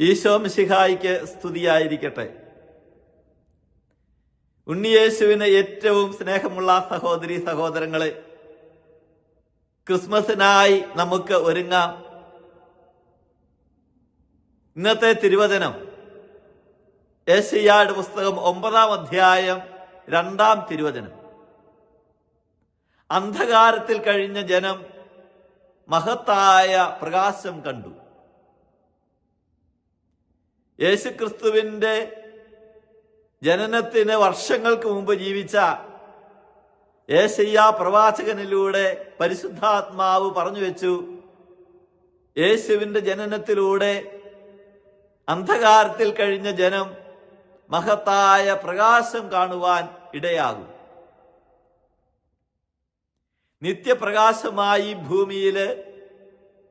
ഈശോ മിശിഹായിക്ക് സ്തുതിയായിരിക്കട്ടെ. ഉണ്ണിയേശുവിന് ഏറ്റവും സ്നേഹമുള്ള സഹോദരി സഹോദരങ്ങളെ ക്രിസ്മസിനായി നമുക്ക് ഒരുങ്ങാം. ഇന്നത്തെ തിരുവചനം ഏഷ്യാട് പുസ്തകം ഒമ്പതാം അധ്യായം രണ്ടാം തിരുവചനം. അന്ധകാരത്തിൽ കഴിഞ്ഞ ജനം മഹത്തായ പ്രകാശം കണ്ടു. യേശുക്രിസ്തുവിന്റെ ജനനത്തിന് വർഷങ്ങൾക്ക് മുമ്പ് ജീവിച്ച ഏശയ്യ പ്രവാചകനിലൂടെ പരിശുദ്ധാത്മാവ് പറഞ്ഞു വെച്ചു. യേശുവിന്റെ ജനനത്തിലൂടെ അന്ധകാരത്തിൽ കഴിഞ്ഞ ജനം മഹത്തായ പ്രകാശം കാണുവാൻ ഇടയാകും. നിത്യപ്രകാശമായി ഭൂമിയിൽ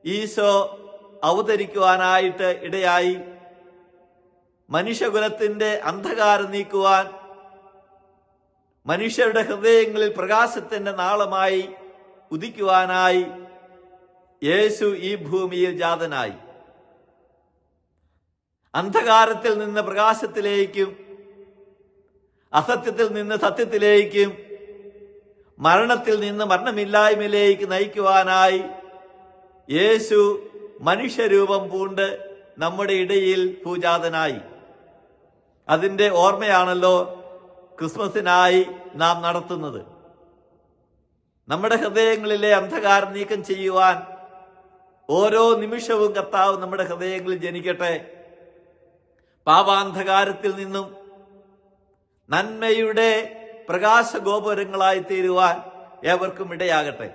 ഈശോ അവതരിക്കുവാനായിട്ട് ഇടയായി. മനുഷ്യകുലത്തിന്റെ അന്ധകാരം നീക്കുവാൻ മനുഷ്യരുടെ ഹൃദയങ്ങളിൽ പ്രകാശത്തിന്റെ നാളമായി ഉദിക്കുവാനായി യേശു ഈ ഭൂമിയിൽ ജാതനായി. അന്ധകാരത്തിൽ നിന്ന് പ്രകാശത്തിലേക്കും അസത്യത്തിൽ നിന്ന് സത്യത്തിലേക്കും മരണത്തിൽ നിന്ന് മരണമില്ലായ്മയിലേക്ക് നയിക്കുവാനായി യേശു മനുഷ്യരൂപം പൂണ്ട് നമ്മുടെ ഇടയിൽ പൂജാതനായി അതിന്റെ ഓർമ്മയാണല്ലോ ക്രിസ്മസിനായി നാം നടത്തുന്നത്. നമ്മുടെ ഹൃദയങ്ങളിലെ അന്ധകാരം നീക്കം ചെയ്യുവാൻ ഓരോ നിമിഷവും കർത്താവ് നമ്മുടെ ഹൃദയങ്ങളിൽ ജനിക്കട്ടെ. പാപാന്ധകാരത്തിൽ നിന്നും നന്മയുടെ പ്രകാശഗോപുരങ്ങളായി തീരുവാൻ ഏവർക്കും ഇടയാകട്ടെ.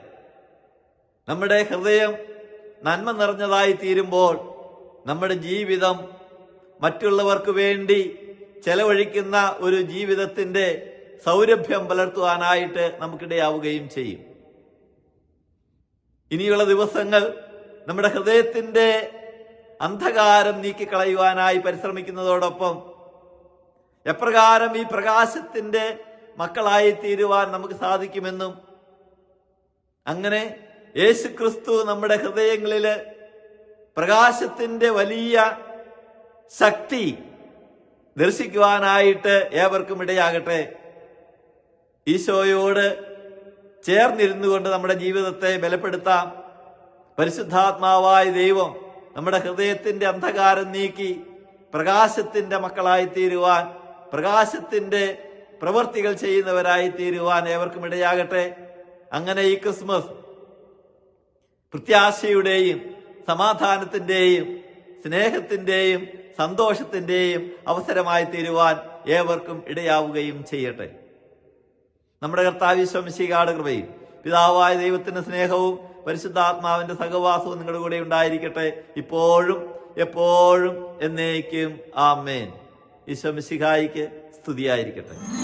നമ്മുടെ ഹൃദയം നന്മ നിറഞ്ഞതായി തീരുമ്പോൾ നമ്മുടെ ജീവിതം മറ്റുള്ളവർക്ക് വേണ്ടി ചെലവഴിക്കുന്ന ഒരു ജീവിതത്തിന്റെ സൗരഭ്യം പുലർത്തുവാനായിട്ട് നമുക്കിടയാവുകയും ചെയ്യും. ഇനിയുള്ള ദിവസങ്ങൾ നമ്മുടെ ഹൃദയത്തിന്റെ അന്ധകാരം നീക്കിക്കളയുവാനായി പരിശ്രമിക്കുന്നതോടൊപ്പം എപ്രകാരം ഈ പ്രകാശത്തിന്റെ മക്കളായി തീരുവാൻ നമുക്ക് സാധിക്കുമെന്നും അങ്ങനെ യേശു ക്രിസ്തു നമ്മുടെ ഹൃദയങ്ങളിൽ പ്രകാശത്തിന്റെ വലിയ ശക്തി ദർശിക്കുവാനായിട്ട് ഏവർക്കും ഇടയാകട്ടെ. ഈശോയോട് ചേർന്നിരുന്നു കൊണ്ട് നമ്മുടെ ജീവിതത്തെ ബലപ്പെടുത്താം. പരിശുദ്ധാത്മാവായ ദൈവം നമ്മുടെ ഹൃദയത്തിന്റെ അന്ധകാരം നീക്കി പ്രകാശത്തിന്റെ മക്കളായി തീരുവാൻ പ്രകാശത്തിന്റെ പ്രവൃത്തികൾ ചെയ്യുന്നവരായി തീരുവാൻ ഏവർക്കും ഇടയാകട്ടെ. അങ്ങനെ ഈ ക്രിസ്മസ് പ്രത്യാശയുടെയും സമാധാനത്തിന്റെയും സ്നേഹത്തിന്റെയും സന്തോഷത്തിന്റെയും അവസരമായി തീരുവാൻ ഏവർക്കും ഇടയാവുകയും ചെയ്യട്ടെ. നമ്മുടെ കർത്താവ് കൃപയും പിതാവായ ദൈവത്തിന്റെ സ്നേഹവും പരിശുദ്ധാത്മാവിന്റെ സഹവാസവും നിങ്ങളുടെ കൂടെ ഉണ്ടായിരിക്കട്ടെ ഇപ്പോഴും എപ്പോഴും എന്നേക്കും. ആമേൻ. ഈശ്വമിശിഹായിക്ക് സ്തുതിയായിരിക്കട്ടെ.